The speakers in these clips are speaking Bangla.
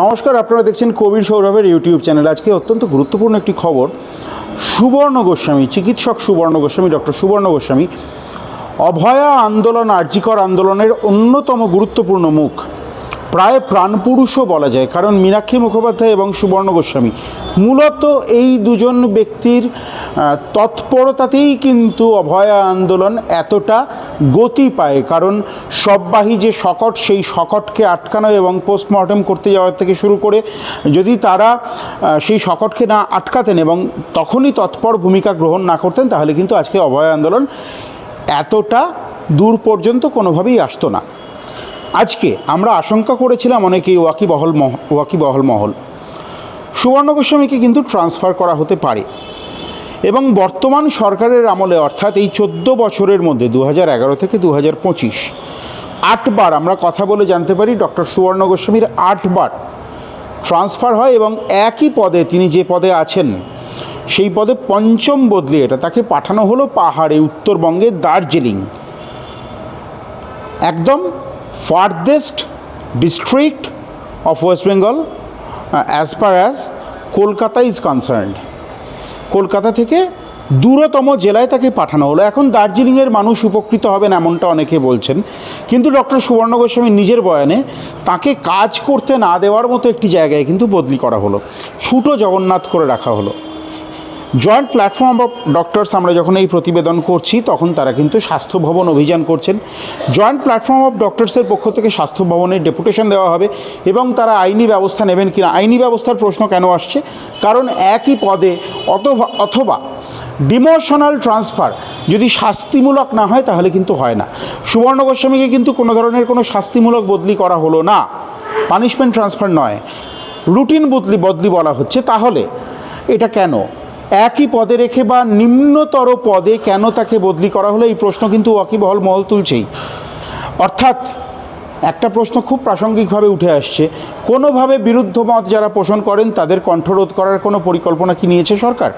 নমস্কার, আপনারা দেখছেন কবির সৌরভের ইউটিউব চ্যানেল। আজকে অত্যন্ত গুরুত্বপূর্ণ একটি খবর। সুবর্ণ গোস্বামী, চিকিৎসক সুবর্ণ গোস্বামী, ডক্টর সুবর্ণ গোস্বামী, অভয়া আন্দোলন আর্যিকর আন্দোলনের অন্যতম গুরুত্বপূর্ণ মুখ। প্রায় প্রাণপুরুষও বলা যায়, কারণ মীনাক্ষী মুখোপাধ্যায় এবং সুবর্ণ গোস্বামী। মূলত এই দুজন ব্যক্তির তৎপরতাতেই কিন্তু অভয়া আন্দোলন এতটা গতি পায়, কারণ সববাহী যে শকট, সেই শকটকে আটকানো এবং পোস্টমর্টম করতে যাওয়ার থেকে শুরু করে যদি তারা সেই শকটকে না আটকাতেন এবং তখনই তৎপর ভূমিকা গ্রহণ না করতেন, তাহলে কিন্তু আজকে অভয় আন্দোলন এতটা দূর পর্যন্ত কোনোভাবেই আসতো না। আজকে আমরা আশঙ্কা করেছিলাম অনেকেই ওয়াকিবহল মহ, ওয়াকিবহল মহল। সুবর্ণ গোস্বামীকে কিন্তু ট্রান্সফার করা হতে পারে। এবং বর্তমান সরকারের আমলে অর্থাৎ এই চোদ্দ বছরের মধ্যে দু থেকে দু হাজার পঁচিশ, আটবার আমরা কথা বলে জানতে পারি ডক্টর সুবর্ণ গোস্বামীর আটবার ট্রান্সফার হয় এবং একই পদে তিনি যে পদে আছেন, সেই পদে পঞ্চম বদলি এটা তাকে পাঠানো হলো পাহাড়ে উত্তরবঙ্গের দার্জিলিং। একদম farthest district of West Bengal as per as Kolkata is concerned Kolkata থেকে দূরতম জেলায় তাকে পাঠানো হলো। এখন দার্জিলিংয়ের মানুষ উপকৃত হবেন এমনটা অনেকে বলছেন। কিন্তু ডক্টর সুবর্ণ গোস্বামী নিজের বয়ানে তাকে কাজ করতে না দেওয়ার মতো একটি জায়গায় কিন্তু বদলি করা হলো। ফুটো জগন্নাথ করে রাখা হলো। জয়েন্ট প্ল্যাটফর্ম অফ ডক্টরস আমরা যখন এই প্রতিবেদন করছি, তখন তারা কিন্তু স্বাস্থ্য ভবন অভিযান করছেন। জয়েন্ট প্ল্যাটফর্ম অফ ডক্টরসের পক্ষ থেকে স্বাস্থ্য ভবনের ডেপুটেশন দেওয়া হবে এবং তারা আইনি ব্যবস্থা নেবেন কিনা? আইনি ব্যবস্থার প্রশ্ন কেন আসছে? কারণ একই পদে অথবা অথবা ডিমোশনাল ট্রান্সফার যদি শাস্তিমূলক না হয়, তাহলে কিন্তু হয় না। সুবর্ণ গোস্বামীকে কিন্তু কোনো ধরনের কোনো শাস্তিমূলক বদলি করা হলো না। পানিশমেন্ট ট্রান্সফার নয়। রুটিন বদলি বদলি বলা হচ্ছে। তাহলে এটা কেন? একই পদে রেখে বা নিম্নতর পদে কেন তাকে বদলি করা হলো? এই প্রশ্ন কিন্তু ওয়াকিবহল মহল তুলছেই। অর্থাৎ একটা প্রশ্ন খুব প্রাসঙ্গিকভাবে উঠে আসছে। কোনোভাবে বিরুদ্ধ মত যারা পোষণ করেন, তাদের কণ্ঠরোধ করার কোনো পরিকল্পনা কি নিয়েছে সরকার?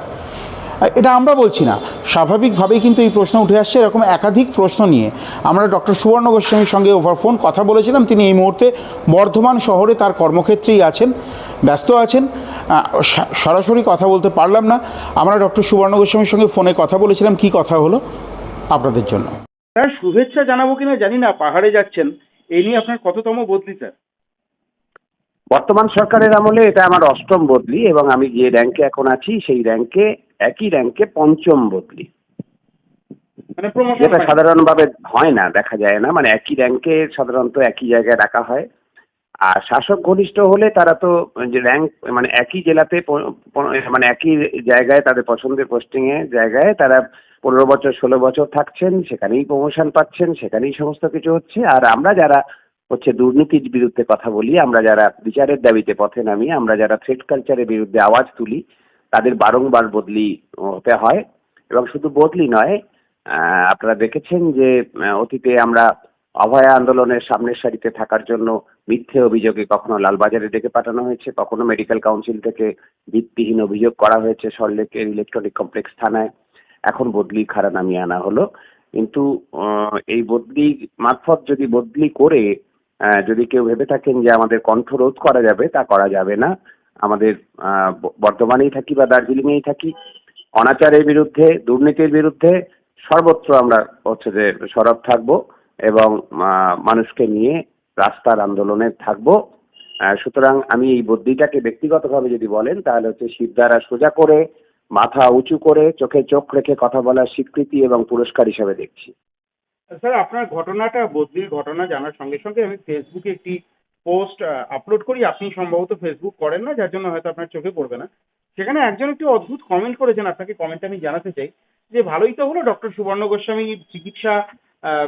এটা আমরা বলছি না। স্বাভাবিকভাবেই কিন্তু এই প্রশ্ন উঠে আসছে এরকম একাধিক প্রশ্ন নিয়ে। আমরা ডক্টর সুবর্ণ গোস্বামীর সঙ্গে ওভার ফোন কথা বলেছিলাম। তিনি এই মুহূর্তে বর্ধমান শহরে তার কর্মক্ষেত্রেই আছেন, ব্যস্ত আছেন। সরাসরি কথা বলতে পারলাম না। আমরা ডক্টর সুবর্ণ গোস্বামীর সঙ্গে ফোনে কথা বলেছিলাম কি কথা হলো আপনাদের জন্য? স্যার শুভেচ্ছা জানাব কিনা জানি না পাহাড়ে যাচ্ছেন। এই নিয়ে আপনার কততম বদলি স্যার? বর্তমান সরকারের আমলে এটা আমার অষ্টম বদলি এবং আমি যে র্যাঙ্কে এখন আছি সেই র্যাঙ্কে একই র্যাঙ্কে পঞ্চম বদলি। মানে যেটা সাধারণভাবে হয় না দেখা যায় না। মানে একই র্যাঙ্কে সাধারণত একই জায়গায় রাখা হয়। আর শাসক ঘনিষ্ঠ হলে তারা তো যে র্যাঙ্ক মানে একই জেলাতে মানে একই জায়গায় তাদের পছন্দের পোস্টিংয়ে জায়গায় তারা পনেরো বছর, ষোলো বছর থাকছেন, সেখানেই প্রমোশন পাচ্ছেন, সেখানেই সমস্ত কিছু হচ্ছে। আর আমরা যারা হচ্ছে দুর্নীতির বিরুদ্ধে কথা বলি, আমরা যারা বিচারের দাবিতে পথে নামি, আমরা যারা থ্রেড কালচারের বিরুদ্ধে আওয়াজ তুলি, তাদের বারংবার বদলি হতে হয় এবং শুধু বদলি নয় আপনারা দেখেছেন যে অতীতে আমরা অভয়া আন্দোলনের সামনের সারিতে থাকার জন্য মিথ্যে অভিযোগে কখনো লালবাজারে ডেকে পাঠানো হয়েছে, কখনো মেডিকেল কাউন্সিল থেকে ভিত্তিহীন অভিযোগ করা হয়েছে সল্টলেকের ইলেকট্রনিক কমপ্লেক্স থানায়। এখন বদলি খাড়া নামিয়ে আনা হলো। কিন্তু এই বদলি মারফত যদি বদলি করে যদি কেউ ভেবে থাকেন যে আমাদের কণ্ঠ রোধ করা যাবে, তা করা যাবে না। আমাদের বর্ধমানেই থাকি বা দার্জিলিংয়েই থাকি, অনাচারের বিরুদ্ধে, দুর্নীতির বিরুদ্ধে সর্বত্র আমরা হচ্ছে যে সরব থাকব। এবং মানুষকে নিয়ে রাস্তার আন্দোলনে থাকব। সুতরাং আমি এই বদ্যিটাকে ব্যক্তিগতভাবে যদি বলেন, তাহলে হচ্ছে শিব দ্বারা সোজা করে, মাথা উঁচু করে, চোখে চোখ রেখে কথা বলার স্বীকৃতি এবং পুরস্কার হিসেবে দেখছি। স্যার, আপনার ঘটনাটা বদলির ঘটনা জানার সঙ্গে সঙ্গে আমি ফেসবুকে একটি পোস্ট আপলোড করি। আপনি সম্ভবত ফেসবুক করেন না, যার জন্য হয়তো আপনার চোখে পড়বে না। সেখানে একজন একটি অদ্ভুত কমেন্ট করেছেন, আপনাকে কমেন্ট আমি জানাতে চাই। যে ভালোই তো হলো, ডক্টর সুবর্ণ গোস্বামীর চিকিৎসা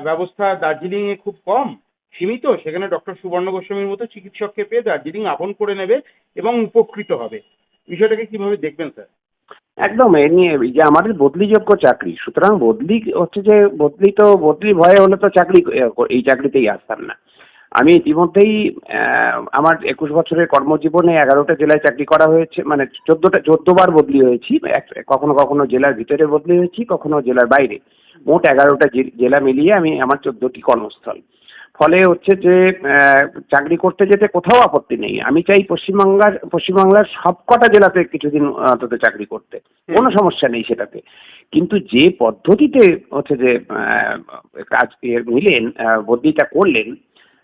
ব্যবস্থা দার্জিলিংয়ে খুব কম, সীমিত। সেখানে ডক্টর সুবর্ণ গোস্বামীর মতো চিকিৎসককে পেয়ে দার্জিলিং আপন করে নেবে এবং উপকৃত হবে। বিষয়টাকে কীভাবে দেখবেন, স্যার? একদম, এ নিয়ে যে আমাদের বদলিযোগ্য চাকরি, সুতরাং বদলি হচ্ছে যে বদলি তো, বদলি ভয়ে হলে তো চাকরি এই চাকরিতেই আসতাম না। আমি ইতিমধ্যেই আমার একুশ বছরের কর্মজীবনে এগারোটা জেলায় চাকরি করা হয়েছে মানে চোদ্দটা চোদ্দ বার বদলি হয়েছি। কখনো কখনো জেলার ভিতরে বদলি হয়েছি, কখনো জেলার বাইরে। মোট এগারোটা জেলা মিলিয়ে আমি আমার চোদ্দটি কর্মস্থল। ফলে হচ্ছে যে চাকরি করতে যেতে কোথাও আপত্তি নেই। আমি চাই পশ্চিমবাংলার পশ্চিমবাংলার সবকটা জেলাতে কিছুদিন অন্তত চাকরি করতে। কোনো সমস্যা নেই সেটাতে। কিন্তু যে পদ্ধতিতে হচ্ছে যে কাজ নিলেন বদলিটা করলেন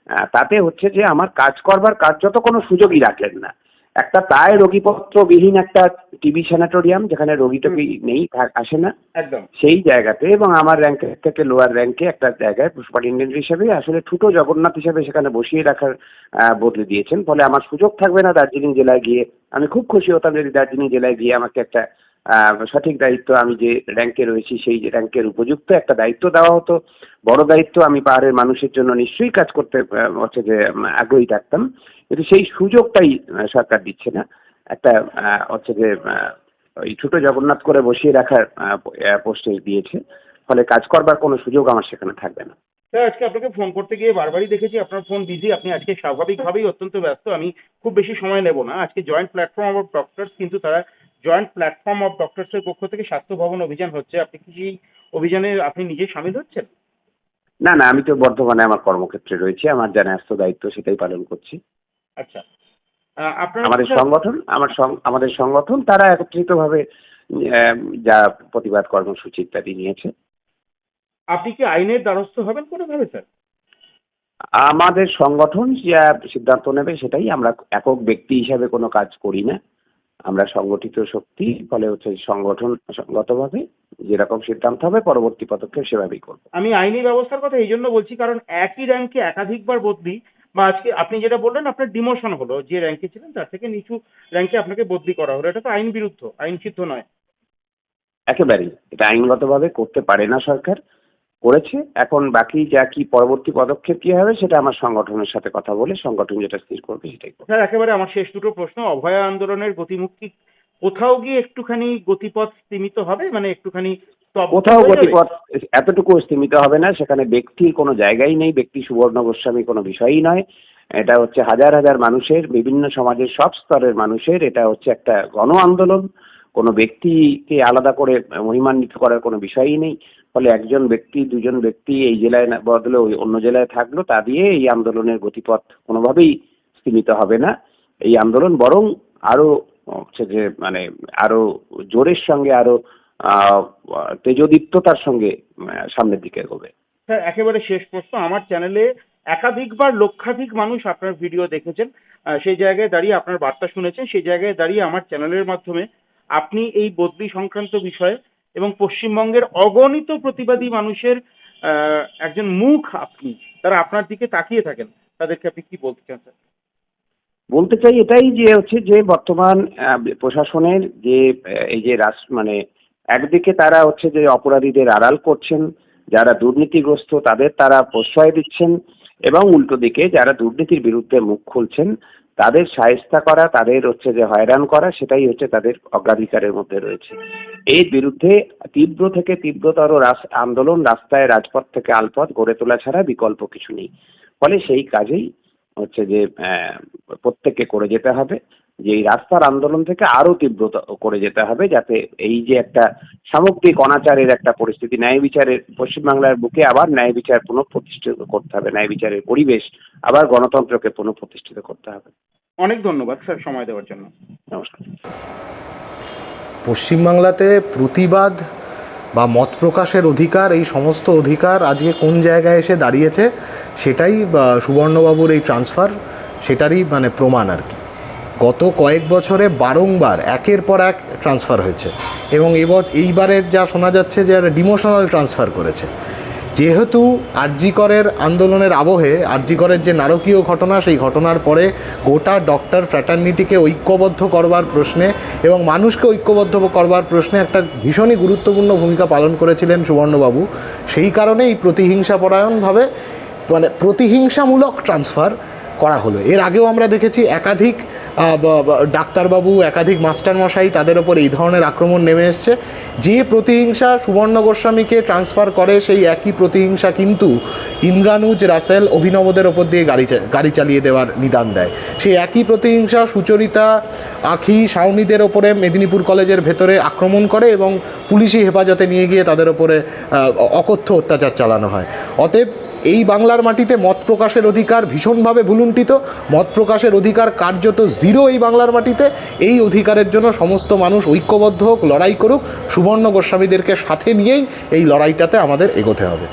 তাতে হচ্ছে যে আমার কাজ করবার কার্যত কোনো সুযোগই রাখলেন না। একটা প্রায় রোগীপত্রবিহীন একটা টিবি স্যানাটোরিয়াম যেখানে রোগী টোগী নেই আসে না। একদম। সেই জায়গাতে এবং আমার র্যাঙ্কের থেকে লোয়ার র্যাঙ্কে একটা জায়গায় সুপারিনটেন্ডেন্ট হিসেবে আসলে ঠুটো জগন্নাথ হিসেবে সেখানে বসিয়ে রাখার বদলে দিয়েছেন। ফলে আমার সুযোগ থাকবে না দার্জিলিং জেলায় গিয়ে। আমি খুব খুশি হতাম যদি দার্জিলিং জেলায় গিয়ে আমাকে একটা সঠিক দায়িত্ব আমি যে র্যাঙ্কে রয়েছি সেই যে র্যাঙ্কের উপযুক্ত একটা দায়িত্ব দেওয়া হতো। বড় দায়িত্ব আমি পাহাড়ের মানুষের জন্য নিশ্চয়ই কাজ করতে হচ্ছে যে আগ্রহী থাকতাম। কিন্তু সেই সুযোগটাই সরকার দিচ্ছে না। একটা হচ্ছে যে ওই ছোট জগন্নাথ করে বসিয়ে রাখার পোস্টে দিয়েছে। ফলে কাজ করবার কোনো সুযোগ আমার সেখানে থাকবে না। স্যার আজকে আপনাকে ফোন করতে গিয়ে বারবারই দেখেছি আপনার ফোন বিজি আপনি আজকে স্বাভাবিকভাবেই অত্যন্ত ব্যস্ত আমি খুব বেশি সময় নেব না। আজকে জয়েন্ট প্ল্যাটফর্ম অফ ডক্টরস কিন্তু তারা জয়েন্ট প্ল্যাটফর্ম অফ ডক্টরসের পক্ষ থেকে স্বাস্থ্য ভবন অভিযান হচ্ছে। আপনি কি সেই অভিযানে আপনি নিজে সামিল হচ্ছেন? না না আমি তো বর্ধমানে আমার কর্মক্ষেত্রে রয়েছি আমার যা ন্যস্ত দায়িত্ব সেটাই পালন করছি। আচ্ছা। আমাদের সংগঠন আমার আমাদের সংগঠন তারা একত্রিতভাবে যা প্রতিবাদ কর্মসূচি ইত্যাদি নিয়েছে। আপনি কি আইনের দ্বারস্থ হবেন কোনোভাবে স্যার? আমাদের সংগঠন যা সিদ্ধান্ত নেবে সেটাই আমরা একক ব্যক্তি হিসাবে কোনো কাজ করি না। আমরা সংগঠিত শক্তি ফলে হচ্ছে সংগঠন সংগতভাবে যেরকম সিদ্ধান্ত হবে পরবর্তী পদক্ষেপ সেভাবেই করব। আমি আইনি ব্যবস্থার কথা এই জন্য বলছি কারণ একই র্যাঙ্কে একাধিকবার বদলি বা আজকে আপনি যেটা বললেন আপনার ডিমোশন হলো। যে র্যাঙ্কে ছিলেন তার থেকে নিচু র্যাঙ্কে আপনাকে বদলি করা হলো। এটা তো আইন বিরুদ্ধ আইন সিদ্ধ নয়। একেবারেই। এটা আইনগতভাবে করতে পারে না সরকার। করেছে। এখন বাকি যা কি পরবর্তী পদক্ষেপ কি হবে সেটা আমার সংগঠনের সাথে কথা বলে সংগঠন যেটা স্থির করবে সেটাই করবে। স্যার একেবারে আমার শেষ দুটো প্রশ্ন। অভয়া আন্দোলনের গতিমুখ কি? কোথাও গিয়ে একটুখানি গতিপথ সীমিত হবে? মানে একটুখানি কোথাও গতিপথ এতটুকু সীমিত হবে না সেখানে ব্যক্তির কোনো জায়গাই নেই ব্যক্তি সুবর্ণ গোস্বামী কোনো বিষয়ই নয়। এটা হচ্ছে হাজার হাজার মানুষের বিভিন্ন সমাজের সব স্তরের মানুষের এটা হচ্ছে একটা গণ আন্দোলন। কোনো ব্যক্তিকে আলাদা করে মহিমান্বিত করার কোনো বিষয়ই নেই। ফলে একজন ব্যক্তি দুজন ব্যক্তি এই জেলায় বদলে ওই অন্য জেলায় থাকল তা দিয়ে এই আন্দোলনের গতিপথ কোনোভাবেই সীমিত হবে না। এই আন্দোলন বরং আরও হচ্ছে যে মানে আরও জোরের সঙ্গে আরও আহ, তেজদীপ্ততার সঙ্গে সামনের দিকে এগোবে। স্যার একেবারে শেষ প্রশ্ন। আমার চ্যানেলে একাধিকবার লক্ষাধিক মানুষ আপনার ভিডিও দেখেছেন। সেই জায়গায় দাঁড়িয়ে আপনার বার্তা শুনেছেন। সেই জায়গায় দাঁড়িয়ে আমার চ্যানেলের মাধ্যমে আপনি এই বদলি সংক্রান্ত বিষয়ে এবং পশ্চিমবঙ্গের অগণিত প্রতিবাদী মানুষের একজন মুখ আপনি তারা আপনার দিকে তাকিয়ে থাকেন। তাদেরকে আপনি কি বলতে চান স্যার? বলতে চাই এটাই যে হচ্ছে যে বর্তমান প্রশাসনের যে এই যে রাষ্ট্র মানে একদিকে তারা হচ্ছে যে অপরাধীদের আড়াল করছেন, যারা দুর্নীতিগ্রস্ত তাদের তারা প্রশ্রয় দিচ্ছেন এবং উল্টো দিকে যারা দুর্নীতির বিরুদ্ধে মুখ খুলছেন, তাদের সায়স্তা করা, তাদের হচ্ছে যে হয়রান করা, সেটাই হচ্ছে তাদের অগ্রাধিকারের মধ্যে রয়েছে। এর বিরুদ্ধে তীব্র থেকে তীব্রতর আন্দোলন রাস্তায় রাজপথ থেকে আলপথ গড়ে তোলা ছাড়া বিকল্প কিছু নেই। ফলে সেই কাজেই হচ্ছে যে প্রত্যেককে করে যেতে হবে। যে এই রাস্তার আন্দোলন থেকে আরও তীব্র করে যেতে হবে যাতে এই যে একটা সামগ্রিক অনাচারের একটা পরিস্থিতি ন্যায় বিচারের পশ্চিমবাংলার বুকে আবার ন্যায় বিচার পুনঃপ্রতিষ্ঠিত করতে হবে ন্যায় বিচারের পরিবেশ আবার গণতন্ত্রকে পুনঃপ্রতিষ্ঠিত করতে হবে। অনেক ধন্যবাদ স্যার সময় দেওয়ার জন্য। নমস্কার। পশ্চিমবাংলাতে প্রতিবাদ বা মত প্রকাশের অধিকার এই সমস্ত অধিকার আজকে কোন জায়গায় এসে দাঁড়িয়েছে সেটাই বা, সুবর্ণবাবুর এই ট্রান্সফার সেটারই মানে প্রমাণ আর কি। গত কয়েক বছরে বারংবার একের পর এক ট্রান্সফার হয়েছে এবং এবছ এইবারের যা শোনা যাচ্ছে যে ডিমোশনাল ট্রান্সফার করেছে। যেহেতু আরজিকরের আন্দোলনের আবহে, আরজিকরের যে নারকীয় ঘটনা, সেই ঘটনার পরে গোটা ডক্টর ফ্র্যাটার্নিটিকে ঐক্যবদ্ধ করবার প্রশ্নে এবং মানুষকে ঐক্যবদ্ধ করবার প্রশ্নে একটা ভীষণই গুরুত্বপূর্ণ ভূমিকা পালন করেছিলেন সুবর্ণবাবু। সেই কারণে এই প্রতিহিংসাপরায়ণভাবে মানে প্রতিহিংসামূলক ট্রান্সফার করা হলো। এর আগেও আমরা দেখেছি একাধিক ডাক্তারবাবু, একাধিক মাস্টারমশাই তাদের ওপর এই ধরনের আক্রমণ নেমে এসছে। যে প্রতিহিংসা সুবর্ণ গোস্বামীকে ট্রান্সফার করে, সেই একই প্রতিহিংসা কিন্তু ইন্দ্রানুজ রাসেল অভিনবদের ওপর দিয়ে গাড়ি গাড়ি চালিয়ে দেওয়ার নিদান দেয়। সেই একই প্রতিহিংসা সুচরিতা, আখি সাউনিদের ওপরে মেদিনীপুর কলেজের ভেতরে আক্রমণ করে এবং পুলিশি হেফাজতে নিয়ে গিয়ে তাদের ওপরে অকথ্য অত্যাচার চালানো হয়। অতএব এই বাংলার মাটিতে মত প্রকাশের অধিকার ভীষণভাবে ভুলুণ্ঠিত। মত প্রকাশের অধিকার কার্যত জিরো এই বাংলার মাটিতে। এই অধিকারের জন্য সমস্ত মানুষ ঐক্যবদ্ধ হোক, লড়াই করুক। সুবর্ণ গোস্বামীদেরকে সাথে নিয়েই এই লড়াইটাতে আমাদের এগোতে হবে।